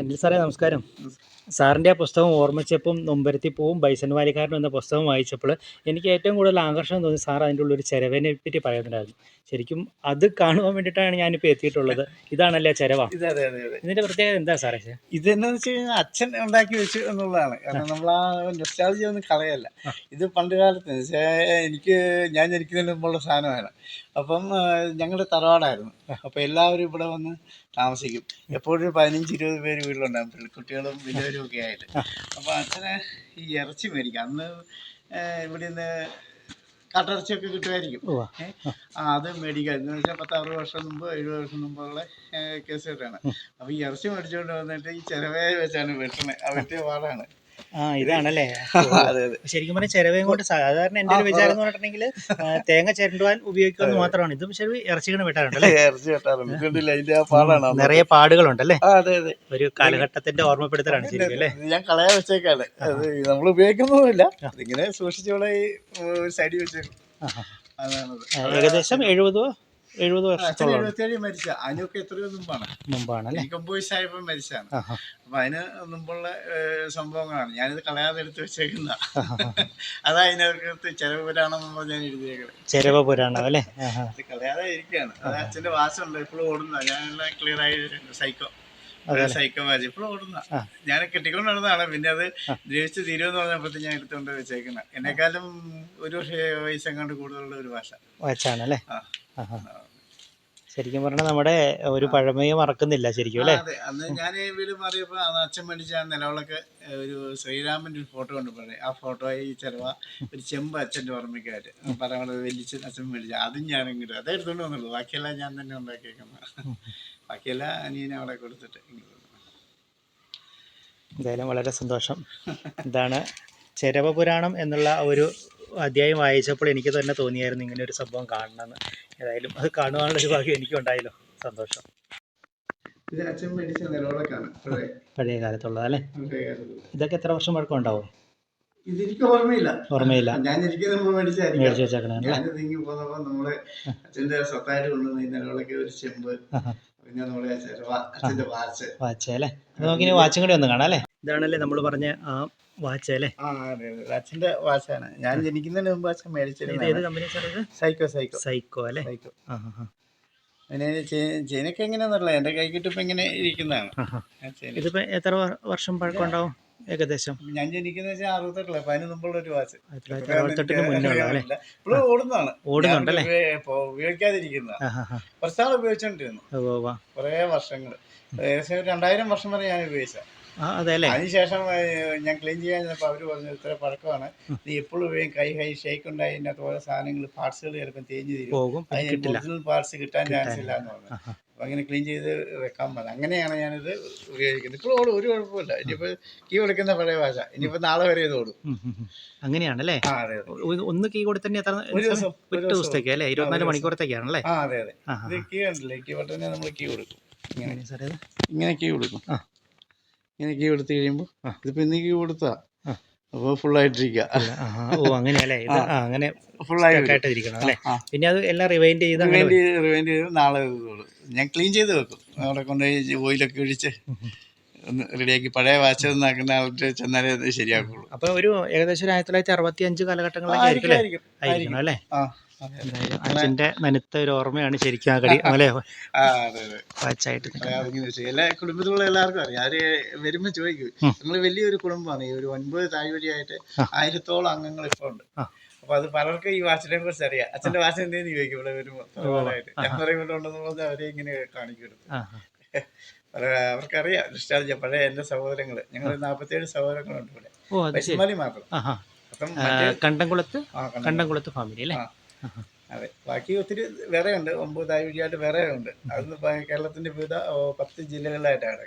അനിൽ സാറേ നമസ്കാരം. സാറിന്റെ ആ പുസ്തകം ഓർമ്മിച്ചപ്പം നൊമ്പരത്തി പോവും ബൈസൺ വാലിക്കാരൻ എന്ന പുസ്തകം വായിച്ചപ്പോൾ എനിക്ക് ഏറ്റവും കൂടുതൽ ആകർഷണം തോന്നി സാർ അതിന്റെ ഉള്ളൊരു ചെരവനെ പറ്റി പറയുന്നുണ്ടായിരുന്നു. ശരിക്കും അത് കാണുവാൻ വേണ്ടിയിട്ടാണ് ഞാനിപ്പോൾ എത്തിയിട്ടുള്ളത്. ഇതാണല്ലേ ചെരവ? ഇതിന്റെ പ്രത്യേകത എന്താ സാറേ? ഇത്? ഇത് വെച്ച് കഴിഞ്ഞാൽ അച്ഛൻ ഉണ്ടാക്കി വെച്ചു എന്നുള്ളതാണ്. കാരണം നമ്മൾ ആ നൊസ്റ്റാളജി ഒന്നും കളയല്ല. ഇത് പണ്ട് കാലത്ത് എനിക്ക് ഞാൻ ജനിക്കുന്നതിന് മുമ്പുള്ള സാധനമാണ് അപ്പം ഞങ്ങളുടെ തറവാടായിരുന്നു. അപ്പം എല്ലാവരും ഇവിടെ വന്ന് താമസിക്കും. എപ്പോഴും പതിനഞ്ച് ഇരുപത് പേര് വീട്ടിലുണ്ടാകും പെൺകുട്ടികളും വലിയവരും ഒക്കെ ആയിട്ട്. അപ്പൊ അച്ഛന് ഈ ഇറച്ചി മേടിക്കാം. അന്ന് ഇവിടെ നിന്ന് കാട്ടിറച്ചിയൊക്കെ കിട്ടുമായിരിക്കും? ആ അത് മേടിക്കാം. എന്ന് വെച്ചാൽ പത്താറ് വർഷം മുമ്പ് എഴുപത് വർഷം മുമ്പുള്ള കേസ് കേട്ടാണ്. അപ്പൊ ഈ ഇറച്ചി മേടിച്ചുകൊണ്ട് വന്നിട്ട് ഈ ചിലവയെ വെച്ചാണ് വെട്ടണത് ആ വെട്ടിയ പാടാണ്. ആ ഇതാണല്ലേ. അതെ അതെ. ശരിക്കും പറഞ്ഞാൽ ചിരവയും കൊണ്ട് സാധാരണ എന്റെ ഒരു വിചാരം എന്ന് പറഞ്ഞിട്ടുണ്ടെങ്കിൽ തേങ്ങ ചിരണ്ടുവാൻ ഉപയോഗിക്കുന്നത് മാത്രമാണ്. ഇതും ശരി ഇറച്ചി വെട്ടാറുണ്ടല്ലേ ഇറച്ചി വെട്ടാറുണ്ട്. നിറയെ പാടുകളുണ്ട് അതെ ഒരു കാലഘട്ടത്തിന്റെ ഓർമ്മപ്പെടുത്തലാണ് ശരിക്കും അല്ലേ? ഞാൻ കളയാൻ വെച്ചേക്കാണ്. നമ്മൾ ഉപയോഗിക്കുന്നൊന്നുമില്ല ഇതിങ്ങനെ സൂക്ഷിച്ചോളെ സൈഡിൽ വെച്ചേക്കും ഏകദേശം എഴുപതോ എഴുപത് വർഷം വർഷത്തോളം. എഴുപത്തിയേഴ് മരിച്ച? അതിനൊക്കെ എത്രയോ മുമ്പാണ്. മുമ്പാണ് അല്ലേ? എനിക്ക് ഒമ്പത് വയസ്സായപ്പോൾ മരിച്ചാണ് അപ്പൊ അതിന് മുമ്പുള്ള സംഭവങ്ങളാണ്. ഞാനിത് കളയാതെ എടുത്ത് വെച്ചേക്കുന്ന. അതാ അതിനകത്ത് ചെലവ് പുരാണം ഞാൻ എഴുതിയേക്കുന്നത് ചെലവ് പുരാണം അല്ലേ? കളയാതെ ഇരിക്കുകയാണ് അത് അച്ഛന്റെ വാസമുണ്ട് ഇപ്പോഴും ഓടുന്ന. ഞാനെല്ലാം ക്ലിയർ ആയി സൈക്കോ. സൈക്കോ മാജി ഇപ്പോഴും ഓടുന്ന. ഞാൻ കെട്ടിക്കൊണ്ട് നടന്നതാണ്. പിന്നെ അത് ദ്രവിച്ച് തീരുമെന്ന് പറഞ്ഞപ്പോഴത്തെ ഞാൻ എടുത്തുകൊണ്ട് വെച്ചേക്കുന്നത് എന്നെക്കാളും ഒരു വർഷം വയസ്സെങ്ങാണ്ട് കൂടുതലുള്ള ഒരു ഭാഷ. വാച്ചാണ് അല്ലേ ആ. ആഹാ. ശരിക്കും പറഞ്ഞാൽ നമ്മുടെ ഒരു പഴമയെ മറക്കുന്നില്ല ശരിക്കും അല്ലേ? അന്ന് ഞാൻ ഈ വീട് മാറിയപ്പോൾ അച്ഛൻ മേടിച്ച നിലവിളൊക്കെ ഒരു ശ്രീരാമന്റെ ഒരു ഫോട്ടോ കൊണ്ട് പറയും ആ ഫോട്ടോ ഈ ചെലവ ഒരു ചെമ്പ് അച്ഛന്റെ ഓർമ്മയ്ക്കായിട്ട്. പറഞ്ഞ വലിച്ച് അച്ഛൻ മേടിച്ച. അതും ഞാൻ ഇങ്ങോട്ട് അതെടുത്തോണ്ട് വന്നുള്ളൂ ബാക്കിയെല്ലാം ഞാൻ തന്നെ ഉണ്ടാക്കിയേക്കുന്ന. ബാക്കിയെല്ലാം അനിയനെ അവിടെ കൊടുത്തിട്ട് എന്തായാലും വളരെ സന്തോഷം. എന്താണ് ചെരവ പുരാണം എന്നുള്ള ഒരു അധ്യായം വായിച്ചപ്പോൾ എനിക്ക് തന്നെ തോന്നിയായിരുന്നു ഇങ്ങനെ ഒരു സംഭവം കാണണമെന്ന്. ഏതായാലും അത് കാണുവാനുള്ള ഒരു ഭാഗ്യം എനിക്കും ഉണ്ടായല്ലോ സന്തോഷം. ഇത് അച്ഛൻ മേടിച്ച നിലവിളക്കാണ്. പഴയ കാലത്തുള്ളതല്ലേ ഇതൊക്കെ എത്ര വർഷം പഴക്കം ഉണ്ടാവും ഇതെനിക്ക് ഓർമ്മയില്ല. ഓർമ്മയില്ല. ഞാൻ ഇരിക്കുന്ന മുമ്പ് മേടിച്ചായിരിക്കും മേടിച്ച് വെച്ചേക്കണേ ഞാൻ നീങ്ങി പോന്നപ്പോ നമ്മൾ അച്ഛന്റെ സ്വത്തായിട്ട് കൊണ്ടുവന്ന ഈ നിലവിളക്ക് ഒരു ചെമ്പ്. Watch watch. അല്ലേ? അത് നമുക്കിനി വാച്ചും കൂടി ഒന്ന് കാണാം അല്ലേ? ഇതാണല്ലേ നമ്മൾ പറഞ്ഞ ആ വാച്ച് അല്ലേ? അച്ഛന്റെ വാച്ചാണ്. ഞാൻ ജനിക്കുന്നതിന് മുമ്പ് watch company Seiko Seiko Seiko അല്ലേ? സൈക്കോ ചെയിനൊക്കെ എങ്ങനെയാന്നറിയില്ല എന്റെ കൈ കിട്ടിപ്പോ ഇങ്ങനെ ഇരിക്കുന്നതാണ്. ഇതിപ്പോ എത്ര വർഷം പഴക്കം ഉണ്ടാവും? ഏകദേശം. ഞാൻ ജനിക്കുന്ന വെച്ചാൽ അറുപത്തെട്ടില്ല അപ്പൊ അതിന് മുമ്പുള്ള ഒരു വാച്ച്. അറുപത്തെട്ടിന് മുന്നേ ഇപ്പോഴും ഓടുന്നതാണ്. ഓടുന്നുണ്ടല്ലേ? ഉപയോഗ- ഉപയോഗിക്കാതിരിക്കുന്ന കുറച്ചാൾ ഉപയോഗിച്ചോണ്ടിരുന്നു. കുറേ വർഷങ്ങൾ ഏകദേശം രണ്ടായിരം വർഷം വരെ ഞാൻ ഉപയോഗിച്ച അതിനുശേഷം ഞാൻ ക്ലീൻ ചെയ്യാൻ ചെന്നപ്പോൾ അവർ പറഞ്ഞു ഇത്ര പഴക്കമാണ്. നീ എപ്പോഴും ഉപയോഗിക്കും കൈ കൈ ഷേക്ക് ഉണ്ടായി അതിനകത്ത് ഓരോ സാധനങ്ങൾ പാർട്സുകൾ ചിലപ്പോൾ തേഞ്ഞ് തരും. അതിന് ഒറിജിനൽ പാർട്സ് കിട്ടാൻ ചാൻസ് ഇല്ല എന്ന് പറഞ്ഞു. ആഹാ. അപ്പൊ അങ്ങനെ ക്ലീൻ ചെയ്ത് വെക്കാൻ പറഞ്ഞു. അങ്ങനെയാണ് ഞാനിത് ഉപയോഗിക്കുന്നത്. ഇപ്പോൾ ഓടും ഒരു കുഴപ്പമില്ല. ഇനിയിപ്പോൾ കീ കൊടുക്കുന്ന പഴയ ഭാഷ. ഇനിയിപ്പോൾ നാളെ വരെ ഇത് ഓടും. അങ്ങനെയാണല്ലേ? ആ അതെ അതെ. ഒന്ന് കീ കൊടുത്തന്നെ എത്ര ഒരു ദിവസം ഒരു ദിവസം. ദിവസത്തേക്ക് അല്ലേ? ഇരുപത്തിനാല് മണിക്കൂറത്തേക്കാണല്ലേ? ആ അതെ അതെ. ആ ഇത് കീ കണ്ടില്ലേ? കീ ബട്ടനെ നമ്മൾ കീ കൊടുക്കും. ഇങ്ങനെ. സാറേ ഇത്? ഇങ്ങനെ കീ കൊടുക്കും. ആ. ഇങ്ങനെ കീ കൊടുത്ത് കഴിയുമ്പോൾ. ഇതിപ്പോൾ ഇന്ന് കീ കൊടുത്താ ആ. അപ്പോൾ ഫുള്ളായിട്ടിരിക്കുക ഓ അങ്ങനെയല്ലേ ഇത് ആ. അങ്ങനെ ഫുൾ ആയിട്ട് ഇരിക്കണം അല്ലേ പിന്നെ അത് എല്ലാം റിവൈൻഡ് ചെയ്ത് അങ്ങനെ റിവൈൻഡ് ചെയ്ത് നാളെ ഞാൻ ക്ലീൻ ചെയ്ത് വെക്കും. അവിടെ കൊണ്ടുപോയി ഓയിലൊക്കെ ഒഴിച്ച്. ഒന്ന് റെഡിയാക്കി. പഴയ വാച്ച് ഒന്നാക്കുന്ന ആൾക്ക് ചെന്നാലേ അത് ശരിയാക്കുള്ളൂ. അപ്പൊ ഒരു ഏകദേശം ഒരു ആയിരത്തി തൊള്ളായിരത്തി അറുപത്തി അഞ്ച് കാലഘട്ടങ്ങളിലൊക്കെ അല്ലേ ആയിരിക്കണം അല്ലേ? ആ. അതെ അതെ. എന്തായാലും അച്ഛന്റെ നനുത്ത ഒരു ഓർമ്മയാണ് ശരിക്കും ആ കടി അല്ലേ? ആ അതെ അതെ. വാച്ചായിട്ട് നിൽക്കുന്നത്. അതിങ്ങനെ വെച്ച്. എല്ലാ കുടുംബത്തിലുള്ള എല്ലാവർക്കും അറിയാം. അവർ വരുമ്പോ ചോദിക്കും. നിങ്ങൾ വലിയൊരു കുടുംബമാണ്. ഈ ഒരു ഒൻപത് താഴ്വരിയായിട്ട്. ആയിരത്തോളം അംഗങ്ങൾ ഇപ്പൊ ഉണ്ട്. ആ. അപ്പൊ അത് പലർക്കും ഈ വാച്ചിനെ കുറിച്ച് അറിയാം. അച്ഛന്റെ വാച്ച് എന്തേന്ന് ചോദിക്കും ഇവിടെ വരുമ്പോ. പ്രധാനമായിട്ട് ഞാൻ ഉണ്ടെന്ന് പറഞ്ഞാൽ അവരെ ഇങ്ങനെ കാണിക്കും ആ ആ. അവർക്കറിയാം. ഡിസ്ചാർജ് പഴയ എന്റെ സഹോദരങ്ങൾ. ഞങ്ങൾ നാൽപ്പത്തേഴ് സഹോദരങ്ങളുണ്ട് ഇവിടെ. പൈസമാലി മാത്രം. കണ്ടംകുളത്ത്? കണ്ടംകുളത്ത് ഫാമിലി അല്ലേ? അതെ. ബാക്കി ഒത്തിരി വേറെ ഉണ്ട് ഒമ്പത് താഴ്വഴിയായിട്ട് വേറെ ഉണ്ട് അതൊന്നും കേരളത്തിന്റെ വിവിധ പത്ത് ജില്ലകളിലായിട്ടാണ്.